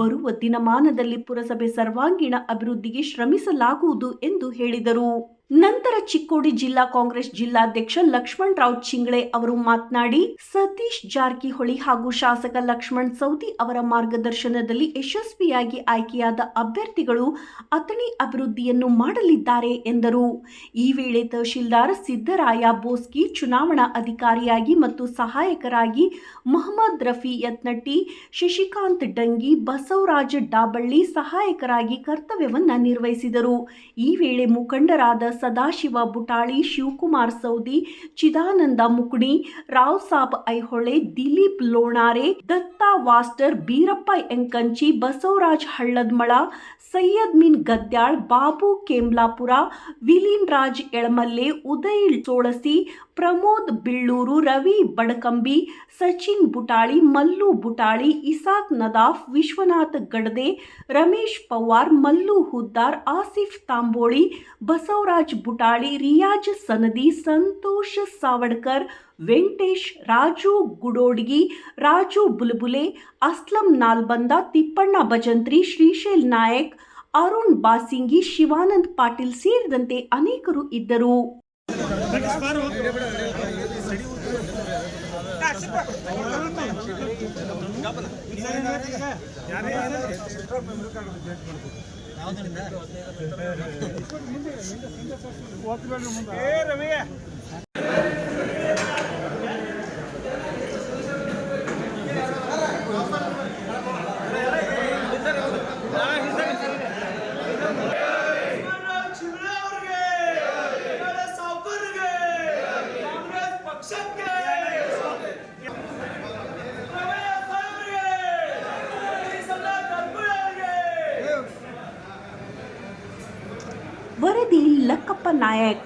ಬರುವ ದಿನಮಾನದಲ್ಲಿ ಪುರಸಭೆ ಸರ್ವಾಂಗೀಣ ಅಭಿವೃದ್ಧಿಗೆ ಶ್ರಮಿಸಲಾಗುವುದು ಎಂದು ಹೇಳಿದರು. ನಂತರ ಚಿಕ್ಕೋಡಿ ಜಿಲ್ಲಾ ಕಾಂಗ್ರೆಸ್ ಜಿಲ್ಲಾಧ್ಯಕ್ಷ ಲಕ್ಷ್ಮಣ್ ರಾವ್ ಚಿಂಗ್ಳೆ ಅವರು ಮಾತನಾಡಿ, ಸತೀಶ್ ಜಾರಕಿಹೊಳಿ ಹಾಗೂ ಶಾಸಕ ಲಕ್ಷ್ಮಣ್ ಸೌದಿ ಅವರ ಮಾರ್ಗದರ್ಶನದಲ್ಲಿ ಯಶಸ್ವಿಯಾಗಿ ಆಯ್ಕೆಯಾದ ಅಭ್ಯರ್ಥಿಗಳು ಅತಣಿ ಅಭಿವೃದ್ಧಿಯನ್ನು ಮಾಡಲಿದ್ದಾರೆ ಎಂದರು. ಈ ವೇಳೆ ತಹಶೀಲ್ದಾರ್ ಸಿದ್ದರಾಯ ಬೋಸ್ಕಿ ಚುನಾವಣಾ ಅಧಿಕಾರಿಯಾಗಿ ಮತ್ತು ಸಹಾಯಕರಾಗಿ ಮೊಹಮ್ಮದ್ ರಫಿ ಯತ್ನಟ್ಟಿ, ಶಶಿಕಾಂತ್ ಡಂಗಿ, ಬಸವರಾಜ ಡಾಬಳ್ಳಿ ಸಹಾಯಕರಾಗಿ ಕರ್ತವ್ಯವನ್ನು ನಿರ್ವಹಿಸಿದರು. ಈ ವೇಳೆ ಮುಖಂಡರಾದ ಸದಾಶಿವ ಬುಟಾಳಿ ಶಿವಕುಮಾರ್ ಸೌದಿ ಚಿದಾನಂದ ಮುಕುಣಿ ರಾವ್ ಸಾಬ್ ಐಹೊಳೆ ದಿಲೀಪ್ ಲೋಣಾರೆ ದತ್ತಾ ವಾಸ್ಟರ್ ಬೀರಪ್ಪ ಎಂಕಂಚಿ ಬಸವರಾಜ್ ಹಳ್ಳದ್ಮಳ ಸೈಯದ್ ಮಿನ್ ಗದ್ಯಾಳ್ ಬಾಬು ಕೇಮ್ಲಾಪುರ ವಿಲೀನ್ ರಾಜ್ ಎಳಮಲ್ಲೆ ಉದಯ್ ಸೋಳಸಿ ಪ್ರಮೋದ್ ಬಿಳ್ಳೂರು ರವಿ ಬಡಕಂಬಿ ಸಚಿನ್ ಬುಟಾಳಿ ಮಲ್ಲು ಬುಟಾಳಿ ಇಸಾಕ್ ನದಾಫ್ ವಿಶ್ವನಾಥ್ ಗಡದೆ ರಮೇಶ್ ಪವಾರ್ ಮಲ್ಲು ಹುದ್ದಾರ್ ಆಸಿಫ್ ತಾಂಬೋಳಿ ಬಸವರಾಜ್ ಬುಟಾಳಿ ರಿಯಾಜ್ ಸನದಿ ಸಂತೋಷ್ ಸಾವಡ್ಕರ್ ವೆಂಕಟೇಶ್, ರಾಜು ಗುಡೋಡ್ಗಿ, ರಾಜು ಬುಲ್ಬುಲೆ, ಅಸ್ಲಂ ನಾಲ್ಬಂದ, ತಿಪ್ಪಣ್ಣ ಭಜಂತ್ರಿ, ಶ್ರೀಶೈಲ್ ನಾಯಕ್, ಅರುಣ್ ಬಾಸಿಂಗಿ, ಶಿವಾನಂದ್ ಪಾಟೀಲ್ ಸೇರಿದಂತೆ ಅನೇಕರು ಇದ್ದರು. ಚಿಮ್ರೆ ವರದಿ ಲಕ್ಕಪ್ಪ ನಾಯಕ್